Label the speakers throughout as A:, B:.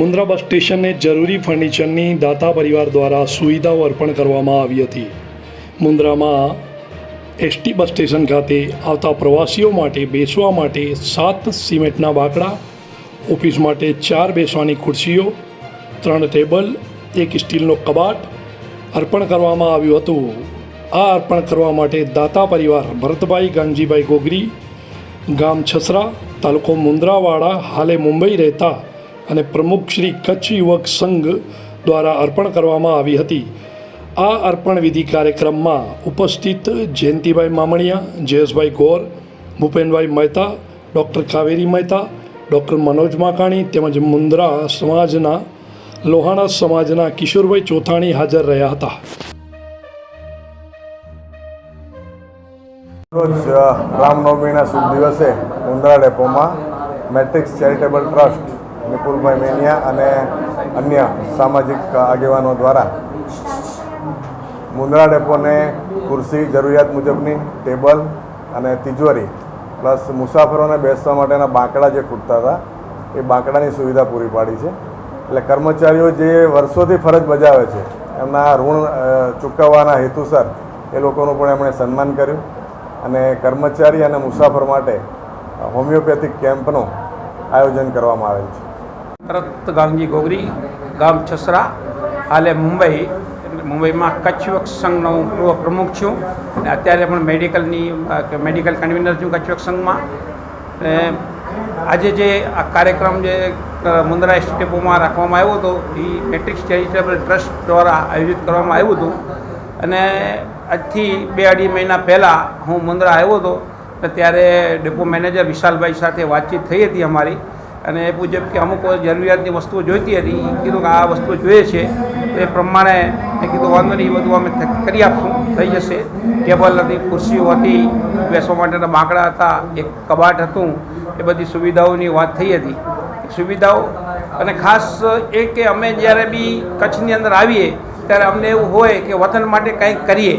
A: મુન્દ્રા બસ સ્ટેશનને જરૂરી ફર્નિચરની દાતા પરિવાર દ્વારા સુવિધાઓ અર્પણ કરવામાં આવી હતી. મુન્દ્રામાં એસટી બસ સ્ટેશન ખાતે આવતા પ્રવાસીઓ માટે બેસવા માટે સાત સિમેન્ટના બાકડા, ઓફિસ માટે ચાર બેસવાની ખુરશીઓ, ત્રણ ટેબલ, એક સ્ટીલનો કબાટ અર્પણ કરવામાં આવ્યું હતું. આ અર્પણ કરવા માટે દાતા પરિવાર ભરતભાઈ ગાંજીભાઈ ગોગરી, ગામ છસરા, તાલુકો મુન્દ્રાવાડા, હાલે મુંબઈ રહેતા અને પ્રમુખ શ્રી કચ્છ યુવક સંઘ દ્વારા અર્પણ કરવામાં આવી હતી. આ અર્પણ વિધિ કાર્યક્રમમાં ઉપસ્થિત જયંતિભાઈ મામણિયા, જયેશભાઈ ગોર, ભૂપેનભાઈ મહેતા, ડૉક્ટર કાવેરી મહેતા, ડૉક્ટર મનોજ માકાણી તેમજ મુન્દ્રા સમાજના, લોહાણા સમાજના કિશોરભાઈ ચોથાણી હાજર રહ્યા હતા.
B: રોજ રામનવમીના શુભ દિવસે Mundra ડેપોમાં matrix charitable trust Nipulbhai Maniya અને અન્ય સામાજિક આગેવાનો દ્વારા મુંદ્રા ડેપોને ખુરશી જરૂરિયાત મુજબની ટેબલ અને તિજોરી પ્લસ મુસાફરોને બેસવા માટેના બાંકડા જે ખૂટતા હતા, એ બાંકડાની સુવિધા પૂરી પાડી છે. એટલે કર્મચારીઓ જે વર્ષોથી ફરજ બજાવે છે, એમના ઋણ ચૂકવવાના હેતુસર એ લોકોનું પણ એમણે સન્માન કર્યું. અને કર્મચારી અને મુસાફર માટે હોમિયોપેથિક કેમ્પનું આયોજન કરવામાં આવેલ છે.
C: ભરત ગામજી ગોગરી, ગામ છસરા, હાલે મુંબઈ. મુંબઈમાં કચ્છ યુવક સંઘનો હું પૂર્વ પ્રમુખ છું. અને અત્યારે પણ મેડિકલની મેડિકલ કન્વીનર છું કચ્છ યુવક સંઘમાં આજે જે આ કાર્યક્રમ જે મુંદ્રા સ્ટેપોમાં રાખવામાં આવ્યો હતો, એ મેટ્રિક્સ ચેરિટેબલ ટ્રસ્ટ દ્વારા આયોજિત કરવામાં આવ્યું હતું. અને આજથી બે અઢી મહિના પહેલાં હું મુંદ્રા આવ્યો હતો. ત્યારે ડેપો મેનેજર વિશાલભાઈ સાથે વાતચીત થઈ હતી અમારી. અને એ મુજબ કે અમુક જરૂરિયાતની વસ્તુઓ જોઈતી હતી એ કીધું કે આ વસ્તુઓ જોઈએ છે એ પ્રમાણે મેં કીધું વાંધો નહીં એ બધું અમે કરી આપશું, થઈ જશે. ટેબલ હતી, ખુરશીઓ હતી, બેસવા માટેના બાંકડા હતા, એક કબાટ હતું, એ બધી સુવિધાઓની વાત થઈ હતી. સુવિધાઓ, અને ખાસ એ કે અમે જ્યારે બી કચ્છની અંદર આવીએ, ત્યારે અમને એવું હોય કે વતન માટે કંઈક કરીએ.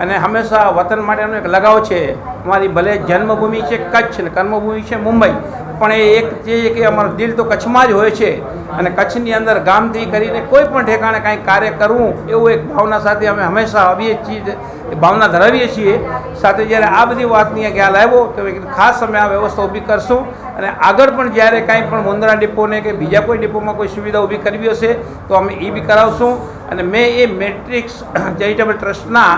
C: અને હંમેશા વતન માટેનો એક લગાવ છે, અમારી ભલે જન્મભૂમિ છે કચ્છ ને કર્મભૂમિ છે મુંબઈ પણ એ એક જે કે અમારું દિલ તો કચ્છમાં જ હોય છે અને કચ્છની અંદર ગામથી કરીને કોઈ પણ ઠેકાણે કાંઈ કાર્ય કરવું, એવું એક ભાવના સાથે અમે હંમેશા આવીએ છીએ ભાવના ધરાવીએ છીએ. સાથે જ્યારે આ બધી વાતની ખ્યાલ આવ્યો, તો ખાસ અમે આ વ્યવસ્થા ઊભી કરશું અને આગળ પણ જ્યારે કાંઈ પણ મુંદ્રા ડિપોને કે બીજા કોઈ ડિપોમાં કોઈ સુવિધા ઊભી કરવી હશે, તો અમે એ બી કરાવશું. અને મેં એ મેટ્રિક્સ, ચેરિટેબલ ટ્રસ્ટના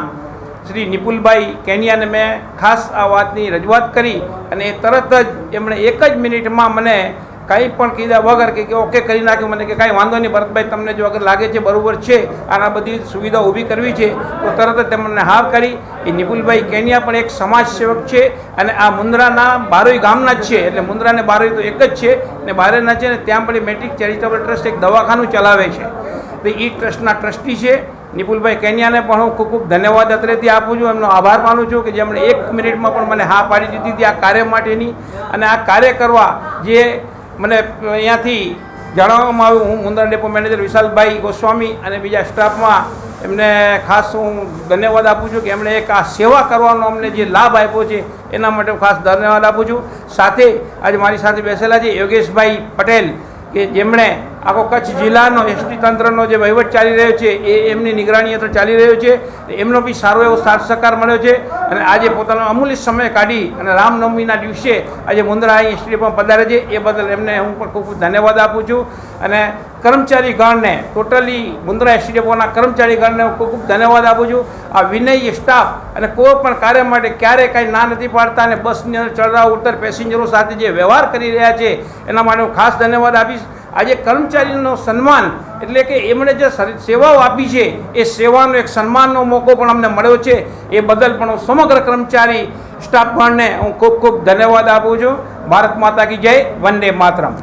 C: શ્રી નિપુલભાઈ કેનિયાને મેં ખાસ આ વાતની રજૂઆત કરી અને તરત જ એમણે એક જ મિનિટમાં મને કંઈ પણ કીધા વગર કે ઓકે કરી નાખ્યું. મને કે કાંઈ વાંધો નહીં, ભરતભાઈ, તમને જો અગર લાગે છે બરાબર છે, આના બધી સુવિધા ઊભી કરવી છે, તો તરત જ તેમણે હા કરી. એ નિપુલભાઈ કેનિયા પણ એક સમાજ સેવક છે અને આ મુન્દ્રાના બારોઈ ગામના જ છે. એટલે મુન્દ્રા બારોઈ તો એક જ છે ને બારેના છે ને ત્યાં પણ મેટ્રિક ચેરિટેબલ ટ્રસ્ટ એક દવાખાનું ચલાવે છે. તો એ ટ્રસ્ટના ટ્રસ્ટી છે. નિપુલભાઈ કેન્યાને પણ હું ખૂબ ખૂબ ધન્યવાદ અત્રેથી આપું છું. એમનો આભાર માનું છું કે જેમણે એક મિનિટમાં પણ મને હા પાડી દીધી હતી આ કાર્ય માટેની. અને આ કાર્ય કરવા જે મને અહીંયાથી જણાવવામાં આવ્યું, હું મુન્દ્રા ડેપો મેનેજર વિશાલભાઈ ગોસ્વામી અને બીજા સ્ટાફમાં એમને ખાસ હું ધન્યવાદ આપું છું કે એમણે એક આ સેવા કરવાનો અમને જે લાભ આપ્યો છે, એના માટે ખાસ ધન્યવાદ આપું છું. સાથે આજે મારી સાથે બેસેલા છે યોગેશભાઈ પટેલ, કે જેમણે આખો કચ્છ જિલ્લાનો એસટી તંત્રનો જે વહીવટ ચાલી રહ્યો છે, એ એમની નિગરાણી હેઠળ ચાલી રહ્યો છે. એમનો બી સારો એવો સાથ સહકાર મળ્યો છે. અને આજે પોતાનો અમૂલ્ય સમય કાઢી અને રામનવમીના દિવસે આજે મુન્દ્રા અહીં એસટી પણ પધારે છે. એ બદલ એમને હું પણ ખૂબ ખૂબ ધન્યવાદ આપું છું. અને કર્મચારી ગણને ટોટલી મુંદ્રા એસટી ડેપોના કર્મચારી ગણને હું ખૂબ ખૂબ ધન્યવાદ આપું છું. આ વિનય સ્ટાફ અને કોઈ પણ કાર્ય માટે ક્યારેય કાંઈ ના નથી પાડતા અને બસની ચડતા ઉતર પેસેન્જરો સાથે જે વ્યવહાર કરી રહ્યા છે, એના માટે હું ખાસ ધન્યવાદ આપીશ. આજે કર્મચારીનો સન્માન, એટલે કે એમણે જે સેવાઓ આપી છે, એ સેવાનો એક સન્માનનો મોકો પણ અમને મળ્યો છે. એ બદલ પણ હું સમગ્ર કર્મચારી સ્ટાફગણને હું ખૂબ ખૂબ ધન્યવાદ આપું છું. ભારત માતા કી જય, વંદે માતરમ.